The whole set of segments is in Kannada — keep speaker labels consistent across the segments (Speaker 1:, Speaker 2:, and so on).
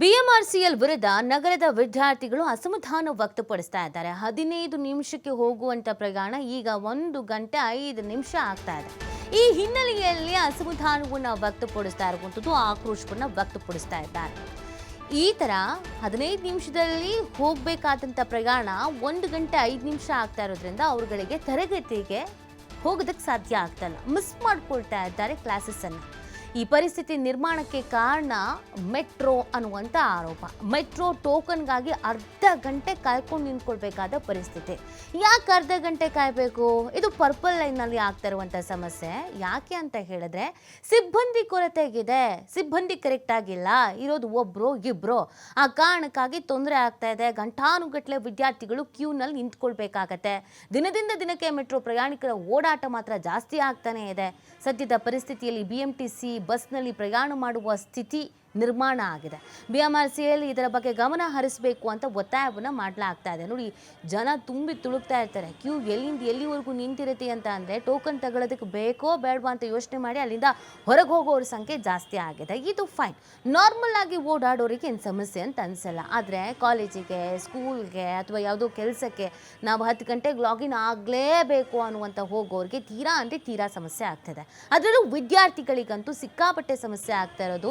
Speaker 1: ಬಿಎಂಆರ್ಸಿಎಲ್ ವಿರುದ್ಧ ನಗರದ ವಿದ್ಯಾರ್ಥಿಗಳು ಅಸಮಾಧಾನ ವ್ಯಕ್ತಪಡಿಸ್ತಾ ಇದ್ದಾರೆ. ಹದಿನೈದು ನಿಮಿಷಕ್ಕೆ ಹೋಗುವಂತ ಪ್ರಯಾಣ ಈಗ ಒಂದು ಗಂಟೆ ಐದು ನಿಮಿಷ ಆಗ್ತಾ ಇದೆ. ಈ ಹಿನ್ನೆಲೆಯಲ್ಲಿ ಅಸಮಾಧಾನವನ್ನು ವ್ಯಕ್ತಪಡಿಸ್ತಾ ಇರುವಂಥದ್ದು ಆಕ್ರೋಶವನ್ನು ವ್ಯಕ್ತಪಡಿಸ್ತಾ ಇದ್ದಾರೆ. ಈ ಥರ ಹದಿನೈದು ನಿಮಿಷದಲ್ಲಿ ಹೋಗಬೇಕಾದಂಥ ಪ್ರಯಾಣ ಒಂದು ಗಂಟೆ ಐದು ನಿಮಿಷ ಆಗ್ತಾ ಇರೋದ್ರಿಂದ ಅವರುಗಳಿಗೆ ತರಗತಿಗೆ ಹೋಗೋದಕ್ಕೆ ಸಾಧ್ಯ ಆಗ್ತಲ್ಲ ಮಿಸ್ ಮಾಡ್ಕೊಳ್ತಾ ಇದ್ದಾರೆ ಕ್ಲಾಸಸ್ಸನ್ನು ಈ ಪರಿಸ್ಥಿತಿ ನಿರ್ಮಾಣಕ್ಕೆ ಕಾರಣ ಮೆಟ್ರೋ ಅನ್ನುವಂಥ ಆರೋಪ. ಮೆಟ್ರೋ ಟೋಕನ್ಗಾಗಿ ಅರ್ಧ ಗಂಟೆ ಕಾಯ್ಕೊಂಡು ನಿಂತ್ಕೊಳ್ಬೇಕಾದ ಪರಿಸ್ಥಿತಿ. ಯಾಕೆ ಅರ್ಧ ಗಂಟೆ ಕಾಯಬೇಕು? ಇದು ಪರ್ಪಲ್ ಲೈನ್ನಲ್ಲಿ ಆಗ್ತಾ ಇರುವಂಥ ಸಮಸ್ಯೆ. ಯಾಕೆ ಅಂತ ಹೇಳಿದ್ರೆ, ಸಿಬ್ಬಂದಿ ಕೊರತೆಗಿದೆ ಸಿಬ್ಬಂದಿ ಕರೆಕ್ಟ್ ಆಗಿಲ್ಲ. ಇರೋದು ಒಬ್ರು, ಇಬ್ರು. ಆ ಕಾರಣಕ್ಕಾಗಿ ತೊಂದರೆ ಆಗ್ತಾ ಇದೆ. ಗಂಟಾನುಗಟ್ಟಲೆ ವಿದ್ಯಾರ್ಥಿಗಳು ಕ್ಯೂನಲ್ಲಿ ನಿಂತ್ಕೊಳ್ಬೇಕಾಗತ್ತೆ. ದಿನದಿಂದ ದಿನಕ್ಕೆ ಮೆಟ್ರೋ ಪ್ರಯಾಣಿಕರ ಓಡಾಟ ಮಾತ್ರ ಜಾಸ್ತಿ ಆಗ್ತಾನೆ ಇದೆ. ಸದ್ಯದ ಪರಿಸ್ಥಿತಿಯಲ್ಲಿ ಬಿ ಎಂ ಟಿ ಸಿ ಬಸ್ನಲ್ಲಿ ಪ್ರಯಾಣ ಮಾಡುವ ಸ್ಥಿತಿ ನಿರ್ಮಾಣ ಆಗಿದೆ. ಬಿ ಎಂ ಆರ್ ಸಿಯಲ್ಲಿ ಇದರ ಬಗ್ಗೆ ಗಮನ ಹರಿಸಬೇಕು ಅಂತ ಒತ್ತಾಯವನ್ನು ಮಾಡಲಾಗ್ತಾ ಇದೆ. ನೋಡಿ, ಜನ ತುಂಬಿ ತುಳುಕ್ತಾ ಇರ್ತಾರೆ. ಕ್ಯೂ ಎಲ್ಲಿಂದ ಎಲ್ಲಿವರೆಗೂ ನಿಂತಿರುತ್ತೆ ಅಂತ ಅಂದರೆ ಟೋಕನ್ ತಗೊಳ್ಳೋದಕ್ಕೆ ಬೇಕೋ ಬೇಡವಾ ಅಂತ ಯೋಚನೆ ಮಾಡಿ ಅಲ್ಲಿಂದ ಹೊರಗೆ ಹೋಗೋರ ಸಂಖ್ಯೆ ಜಾಸ್ತಿ ಆಗಿದೆ. ಇದು ಫೈನ್. ನಾರ್ಮಲ್ ಆಗಿ ಓಡಾಡೋರಿಗೆ ಏನು ಸಮಸ್ಯೆ ಅಂತ ಅನಿಸಲ್ಲ. ಆದರೆ ಕಾಲೇಜಿಗೆ, ಸ್ಕೂಲ್ಗೆ ಅಥವಾ ಯಾವುದೋ ಕೆಲಸಕ್ಕೆ ನಾವು ಹತ್ತು ಗಂಟೆಗೆ ಲಾಗಿನ್ ಆಗಲೇಬೇಕು ಅನ್ನುವಂಥ ಹೋಗೋರಿಗೆ ತೀರಾ ಅಂದರೆ ತೀರಾ ಸಮಸ್ಯೆ ಆಗ್ತದೆ. ಅದರಲ್ಲೂ ವಿದ್ಯಾರ್ಥಿಗಳಿಗಂತೂ ಸಿಕ್ಕಾಪಟ್ಟೆ ಸಮಸ್ಯೆ ಆಗ್ತಾ ಇರೋದು.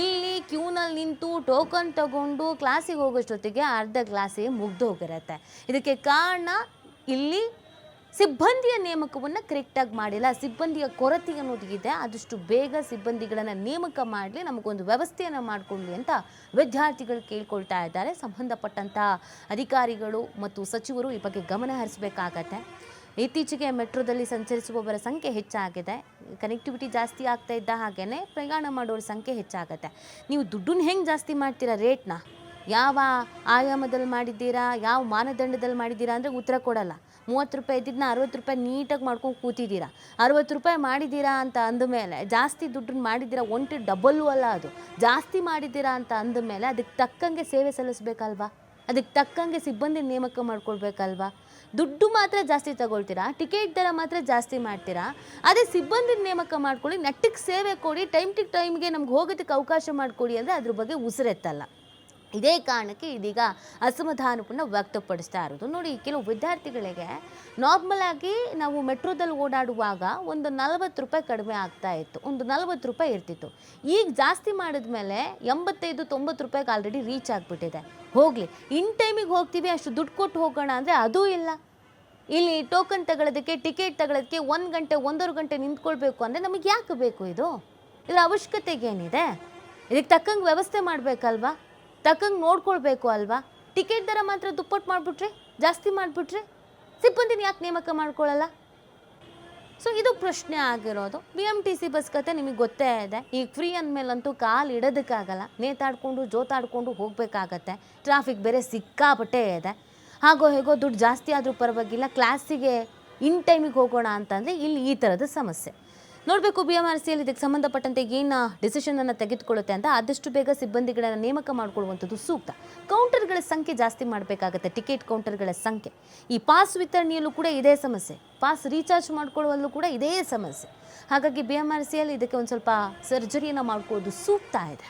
Speaker 1: ಇಲ್ಲಿ ಕ್ಯೂನಲ್ಲಿ ನಿಂತು ಟೋಕನ್ ತಗೊಂಡು ಕ್ಲಾಸಿಗೆ ಹೋಗೋಷ್ಟೊತ್ತಿಗೆ ಅರ್ಧ ಕ್ಲಾಸಿಗೆ ಮುಗ್ದು ಹೋಗಿರತ್ತೆ. ಇದಕ್ಕೆ ಕಾರಣ ಇಲ್ಲಿ ಸಿಬ್ಬಂದಿಯ ನೇಮಕವನ್ನು ಕರೆಕ್ಟಾಗಿ ಮಾಡಿಲ್ಲ. ಸಿಬ್ಬಂದಿಯ ಕೊರತೆ ಅನ್ನೋದು ಇದೆ. ಆದಷ್ಟು ಬೇಗ ಸಿಬ್ಬಂದಿಗಳನ್ನು ನೇಮಕ ಮಾಡಲಿ, ನಮಗೊಂದು ವ್ಯವಸ್ಥೆಯನ್ನು ಮಾಡಿಕೊಳ್ಳಿ ಅಂತ ವಿದ್ಯಾರ್ಥಿಗಳು ಕೇಳ್ಕೊಳ್ತಾ ಇದ್ದಾರೆ. ಸಂಬಂಧಪಟ್ಟಂಥ ಅಧಿಕಾರಿಗಳು ಮತ್ತು ಸಚಿವರು ಈ ಬಗ್ಗೆ ಗಮನ ಹರಿಸಬೇಕಾಗತ್ತೆ. ಇತ್ತೀಚೆಗೆ ಮೆಟ್ರೋದಲ್ಲಿ ಸಂಚರಿಸುವವರ ಸಂಖ್ಯೆ ಹೆಚ್ಚಾಗಿದೆ. ಕನೆಕ್ಟಿವಿಟಿ ಜಾಸ್ತಿ ಆಗ್ತಾ ಇದ್ದ ಹಾಗೇ ಪ್ರಯಾಣ ಮಾಡೋರ ಸಂಖ್ಯೆ ಹೆಚ್ಚಾಗುತ್ತೆ. ನೀವು ದುಡ್ಡನ್ನು ಹೆಂಗೆ ಜಾಸ್ತಿ ಮಾಡ್ತೀರಾ ರೇಟ್ನ? ಯಾವ ಆಯಾಮದಲ್ಲಿ ಮಾಡಿದ್ದೀರಾ? ಯಾವ ಮಾನದಂಡದಲ್ಲಿ ಮಾಡಿದ್ದೀರಾ ಅಂದರೆ ಉತ್ತರ ಕೊಡಲ್ಲ. ಮೂವತ್ತು ರೂಪಾಯಿ ಇದ್ದಿದ್ದನ್ನ ಅರವತ್ತು ರೂಪಾಯಿ ನೀಟಾಗಿ ಮಾಡ್ಕೊಂಡು ಕೂತಿದ್ದೀರಾ. ಅರವತ್ತು ರೂಪಾಯಿ ಮಾಡಿದ್ದೀರಾ ಅಂತ ಅಂದಮೇಲೆ ಜಾಸ್ತಿ ದುಡ್ಡನ್ನು ಮಾಡಿದ್ದೀರಾ ಒಂಟಿ ಡಬಲ್ಲು ಅಲ್ಲ ಅದು. ಜಾಸ್ತಿ ಮಾಡಿದ್ದೀರಾ ಅಂತ ಅಂದಮೇಲೆ ಅದಕ್ಕೆ ತಕ್ಕಂಗೆ ಸೇವೆ ಸಲ್ಲಿಸ್ಬೇಕಲ್ವಾ? ಅದಕ್ಕೆ ತಕ್ಕಂಗೆ ಸಿಬ್ಬಂದಿ ನೇಮಕ ಮಾಡ್ಕೊಳ್ಬೇಕಲ್ವಾ? ದುಡ್ಡು ಮಾತ್ರ ಜಾಸ್ತಿ ತಗೊಳ್ತೀರಾ? ಟಿಕೆಟ್ ದರ ಮಾತ್ರ ಜಾಸ್ತಿ ಮಾಡ್ತೀರಾ? ಅದೇ ಸಿಬ್ಬಂದಿ ನೇಮಕ ಮಾಡ್ಕೊಳ್ಳಿ, ನೆಟ್ಟಿಗೆ ಸೇವೆ ಕೊಡಿ, ಟೈಮ್ ಟು ಟೈಮ್ಗೆ ನಮ್ಗೆ ಹೋಗೋದಕ್ಕೆ ಅವಕಾಶ ಮಾಡಿಕೊಡಿ ಅಂದರೆ ಅದ್ರ ಬಗ್ಗೆ ಉಸಿರೆತ್ತಲ್ಲ. ಇದೇ ಕಾರಣಕ್ಕೆ ಇದೀಗ ಅಸಮಾಧಾನವನ್ನು ವ್ಯಕ್ತಪಡಿಸ್ತಾ ಇರೋದು. ನೋಡಿ, ಕೆಲವು ವಿದ್ಯಾರ್ಥಿಗಳಿಗೆ ನಾರ್ಮಲ್ ಆಗಿ ನಾವು ಮೆಟ್ರೋದಲ್ಲಿ ಓಡಾಡುವಾಗ ಒಂದು ನಲವತ್ತು ರೂಪಾಯಿ ಕಡಿಮೆ ಆಗ್ತಾ ಇತ್ತು, ಒಂದು ನಲವತ್ತು ರೂಪಾಯಿ ಇರ್ತಿತ್ತು. ಈಗ ಜಾಸ್ತಿ ಮಾಡಿದ ಮೇಲೆ ಎಂಬತ್ತೈದು, ತೊಂಬತ್ತು ರೂಪಾಯಿಗೆ ಆಲ್ರೆಡಿ ರೀಚ್ ಆಗಿಬಿಟ್ಟಿದೆ. ಹೋಗಲಿ, ಇನ್ ಟೈಮಿಗೆ ಹೋಗ್ತೀವಿ, ಅಷ್ಟು ದುಡ್ಡು ಕೊಟ್ಟು ಹೋಗೋಣ ಅಂದರೆ ಅದೂ ಇಲ್ಲ. ಇಲ್ಲಿ ಟೋಕನ್ ತಗೊಳ್ಳೋದಕ್ಕೆ ಟಿಕೆಟ್ ತಗೊಳ್ಳೋದಕ್ಕೆ ಒಂದು ಗಂಟೆ, ಒಂದೂವರೆ ಗಂಟೆ ನಿಂತ್ಕೊಳ್ಬೇಕು ಅಂದರೆ ನಮಗೆ ಯಾಕೆ ಬೇಕು ಇದು? ಇದರ ಅವಶ್ಯಕತೆಗೇನಿದೆ? ಇದಕ್ಕೆ ತಕ್ಕಂಗೆ ವ್ಯವಸ್ಥೆ ಮಾಡಬೇಕಲ್ವಾ? ತಕ್ಕಂಗೆ ನೋಡ್ಕೊಳ್ಬೇಕು ಅಲ್ವಾ? ಟಿಕೆಟ್ ದರ ಮಾತ್ರ ದುಪ್ಪಟ್ಟು ಮಾಡಿಬಿಟ್ರೆ, ಜಾಸ್ತಿ ಮಾಡಿಬಿಟ್ರೆ ಸಿಬ್ಬಂದಿನ ಯಾಕೆ ನೇಮಕ ಮಾಡ್ಕೊಳ್ಳಲ್ಲ ಸೊ ಇದು ಪ್ರಶ್ನೆ ಆಗಿರೋದು. B M T C bus ಕತೆ ನಿಮಗೆ ಗೊತ್ತೇ ಇದೆ. ಈಗ ಫ್ರೀ ಅಂದಮೇಲಂತೂ ಕಾಲು ಇಡೋದಕ್ಕಾಗಲ್ಲ. ನೇತಾಡ್ಕೊಂಡು, ಜೋತಾಡ್ಕೊಂಡು ಹೋಗಬೇಕಾಗತ್ತೆ. ಟ್ರಾಫಿಕ್ ಬೇರೆ ಸಿಕ್ಕಾಪಟ್ಟೆ ಇದೆ. ಹಾಗೋ ಹೇಗೋ ದುಡ್ಡು ಜಾಸ್ತಿ ಆದರೂ ಪರವಾಗಿಲ್ಲ. ಕ್ಲಾಸಿಗೆ ಇನ್ ಟೈಮಿಗೆ ಹೋಗೋಣ ಅಂತಂದರೆ ಇಲ್ಲಿ ಈ ಥರದ ಸಮಸ್ಯೆ. ನೋಡಬೇಕು ಬಿ ಎಂ ಆರ್ ಸಿಯಲ್ಲಿ ಇದಕ್ಕೆ ಸಂಬಂಧಪಟ್ಟಂತೆ ಏನು ಡಿಸಿಷನನ್ನು ತೆಗೆದುಕೊಳ್ಳುತ್ತೆ ಅಂತ ಆದಷ್ಟು ಬೇಗ ಸಿಬ್ಬಂದಿಗಳನ್ನು ನೇಮಕ ಮಾಡಿಕೊಳ್ಳುವಂಥದ್ದು ಸೂಕ್ತ. ಕೌಂಟರ್ಗಳ ಸಂಖ್ಯೆ ಜಾಸ್ತಿ ಮಾಡಬೇಕಾಗುತ್ತೆ ಟಿಕೆಟ್ ಕೌಂಟರ್ಗಳ ಸಂಖ್ಯೆ. ಈ ಪಾಸ್ ವಿತರಣೆಯಲ್ಲೂ ಕೂಡ ಇದೇ ಸಮಸ್ಯೆ. ಪಾಸ್ ರೀಚಾರ್ಜ್ ಮಾಡ್ಕೊಳ್ಳುವಲ್ಲೂ ಕೂಡ ಇದೇ ಸಮಸ್ಯೆ. ಹಾಗಾಗಿ ಬಿ ಎಂ ಆರ್ ಸಿಯಲ್ಲಿ ಇದಕ್ಕೆ ಒಂದು ಸ್ವಲ್ಪ ಸರ್ಜರಿಯನ್ನು ಮಾಡ್ಕೊಳ್ಳೋದು ಸೂಕ್ತ ಇದೆ.